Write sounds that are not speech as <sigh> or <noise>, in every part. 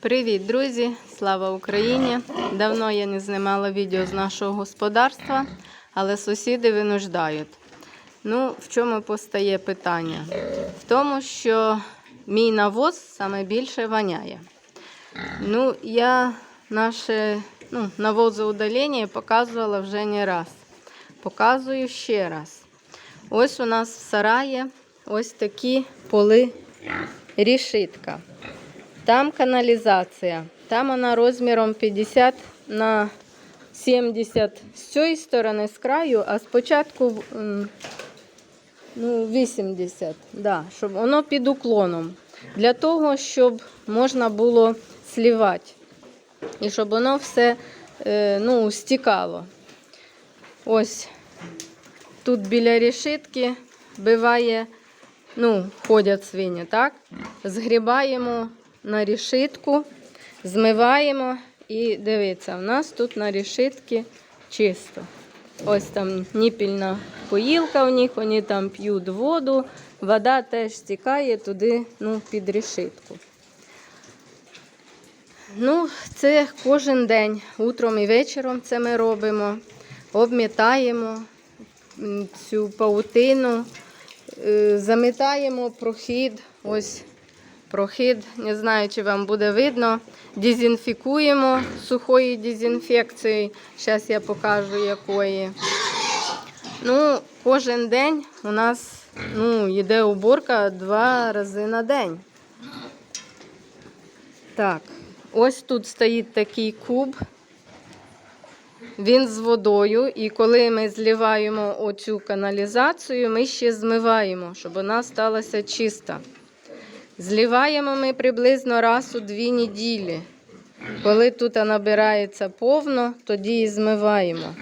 Привіт, друзі! Слава Україні! Давно я не знімала відео з нашого господарства, але сусіди винуждають. Ну, в чому постає питання? В тому, що мій навоз саме більше воняє. Ну, я наше ну, навозоудалення показувала вже не раз. Показую ще раз. Ось у нас в сараї ось такі поли рішитка. Там каналізація. Там вона розміром 50 на 70 з цієї сторони з краю, а спочатку ну, 80, да, щоб воно під уклоном. Для того, щоб можна було слівати. І щоб воно все е, ну, стікало. Ось тут біля решітки биває, ну, ходять свині, так? Згрібаємо на решітку, змиваємо і дивіться, у нас тут на решітці чисто. Ось там ніпільна поїлка у них, вони там п'ють воду, вода теж стікає туди ну, під решітку. Ну, це кожен день, утром і вечором це ми робимо, обмітаємо цю паутину, е, замітаємо прохід. Ось прохід, не знаю, чи вам буде видно. Дезінфікуємо сухою дезінфекцією. Зараз я покажу якої. Ну, кожен день у нас ну, йде уборка два рази на день. Так, ось тут стоїть такий куб. Він з водою, і коли ми зливаємо оцю каналізацію, ми ще змиваємо, щоб вона сталася чиста. Зливаємо ми приблизно раз у дві неділі. Коли тут набирається повно, тоді і змиваємо.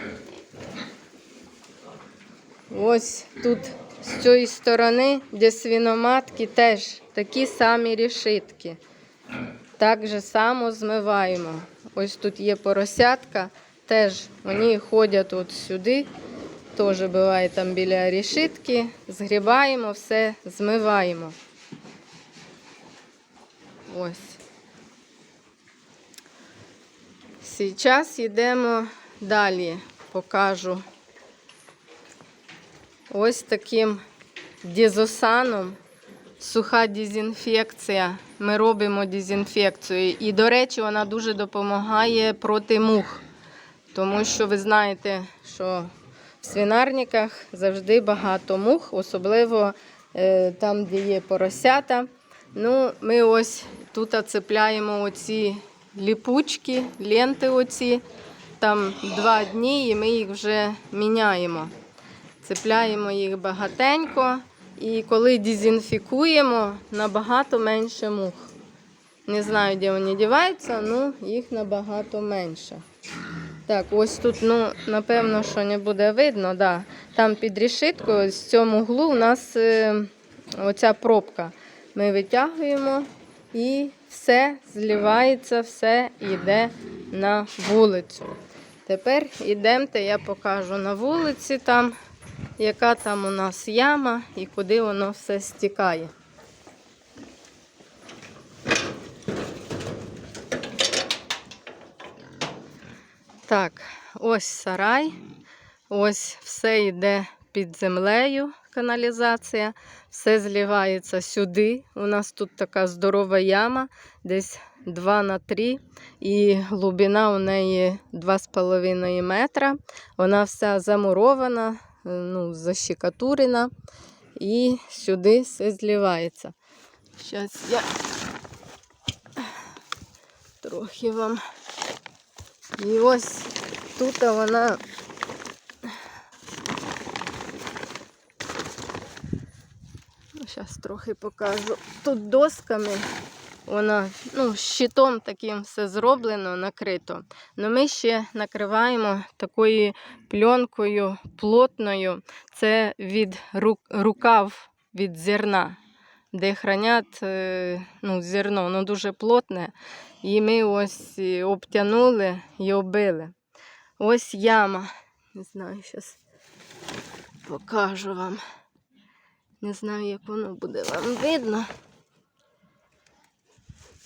Ось тут з цієї сторони, де свиноматки, теж такі самі решітки. Так же само змиваємо. Ось тут є поросятка, теж вони ходять от сюди. Теж буває там біля решітки. Згрібаємо, все змиваємо. Ось. Зараз йдемо далі, покажу. Ось таким дезосаном. Суха дезінфекція. Ми робимо дезінфекцію. І, до речі, вона дуже допомагає проти мух. Тому що ви знаєте, що в свинарниках завжди багато мух, особливо е, там, де є поросята. Ну, ми ось тут оцепляємо оці ліпучки, ленти оці. Там два дні і ми їх вже міняємо. Цепляємо їх багатенько. І коли дезінфікуємо, набагато менше мух. Не знаю, де вони діваються, ну їх набагато менше. Так, ось тут, ну, напевно, що не буде видно. Да. Там під решіткою, з цьому углу у нас е, оця пробка. Ми витягуємо і все зливається, все йде на вулицю. Тепер йдемте, я покажу на вулиці там, яка там у нас яма і куди воно все стікає. Так, ось сарай, ось все йде під землею, каналізація, все зливається сюди. У нас тут така здорова яма, десь 2 на 3, і глибина у неї 2,5 метра. Вона вся замурована, ну, защекатурена, і сюди все зливається. Зараз я трохи вам. І ось тут вона Зараз трохи покажу. Тут досками вона ну, щитом таким все зроблено, накрито. Но ми ще накриваємо такою пленкою плотною. Це від рук, рукав від зерна, де хранять е, ну, зерно, воно дуже плотне. І ми ось е, обтянули і оббили. Ось яма. Не знаю, зараз покажу вам. Не знаю, як воно буде вам видно.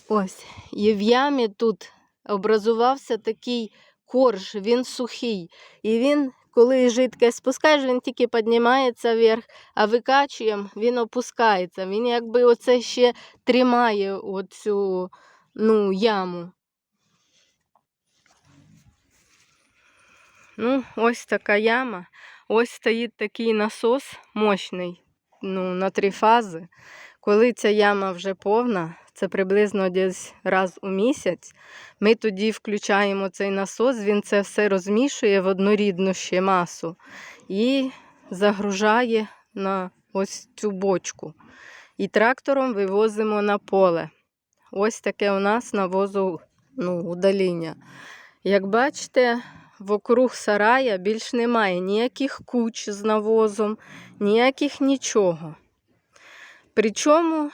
Ось І в ямі тут образувався такий корж, він сухий. І він, коли жидке спускаєш, він тільки піднімається вверх, а викачуємо, він опускається. Він якби оце ще тримає оцю ну, яму. Ну, ось така яма. Ось стоїть такий насос мощний, ну, на три фази. Коли ця яма вже повна, це приблизно десь раз у місяць, ми тоді включаємо цей насос, він це все розмішує в однорідну ще масу і загружає на ось цю бочку. І трактором вивозимо на поле. Ось таке у нас навозу ну, удаління. Як бачите, вокруг сарая більш немає ніяких куч з навозом, ніяких нічого. Причому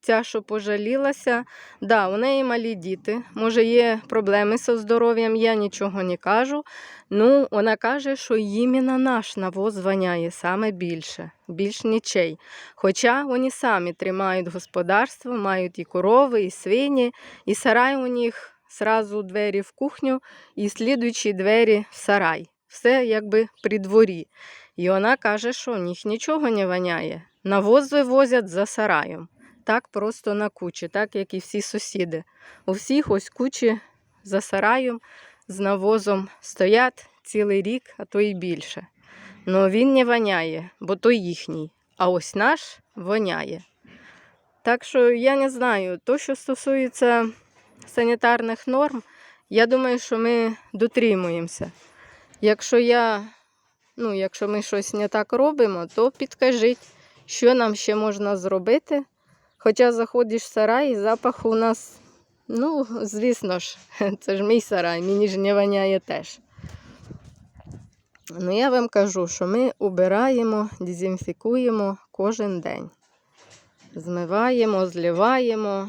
ця, що пожалілася, да, у неї малі діти, може, є проблеми зі здоров'ям, я нічого не кажу. Ну, вона каже, що іменно наш навоз воняє саме більше, більш нічей. Хоча вони самі тримають господарство, мають і корови, і свині, і сарай у них зразу двері в кухню, і слідуючі двері в сарай. Все якби при дворі. І вона каже, що в них нічого не воняє. Навоз вивозять за сараєм. Так просто на кучі, так як і всі сусіди. У всіх ось кучі за сараєм з навозом стоять цілий рік, а то й більше. Ну він не воняє, бо то їхній. А ось наш воняє. Так що я не знаю, то, що стосується санітарних норм, я думаю, що ми дотримуємося. Якщо я, ну, якщо ми щось не так робимо, то підкажіть, що нам ще можна зробити. Хоча заходиш в сарай, запах у нас, ну, звісно ж, <laughs> це ж мій сарай, мені ж не воняє теж. Ну, я вам кажу, що ми убираємо, дезінфікуємо кожен день. Змиваємо, зливаємо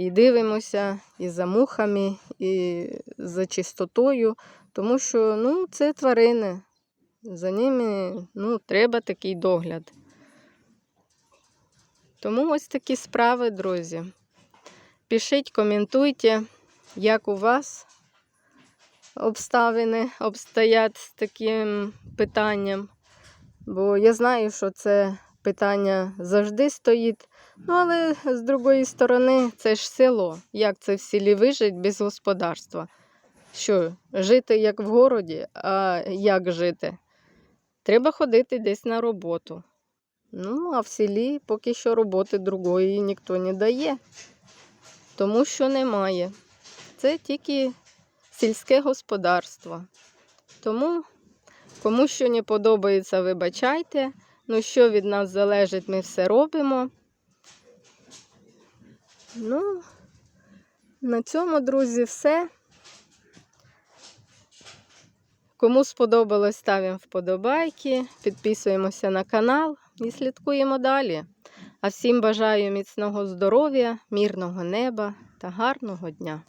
і дивимося і за мухами, і за чистотою, тому що ну, це тварини. За ними ну, треба такий догляд. Тому ось такі справи, друзі. Пишіть, коментуйте, як у вас обставини обстоять з таким питанням. Бо я знаю, що це питання завжди стоїть. Ну, але з другої сторони, це ж село. Як це в селі вижить без господарства? Що, жити як в городі, а як жити? Треба ходити десь на роботу. Ну, а в селі поки що роботи другої ніхто не дає, тому що немає. Це тільки сільське господарство. Тому, кому що не подобається, вибачайте. Ну, що від нас залежить, ми все робимо. Ну, на цьому, друзі, все. Кому сподобалось, ставимо вподобайки, підписуємося на канал і слідкуємо далі. А всім бажаю міцного здоров'я, мирного неба та гарного дня!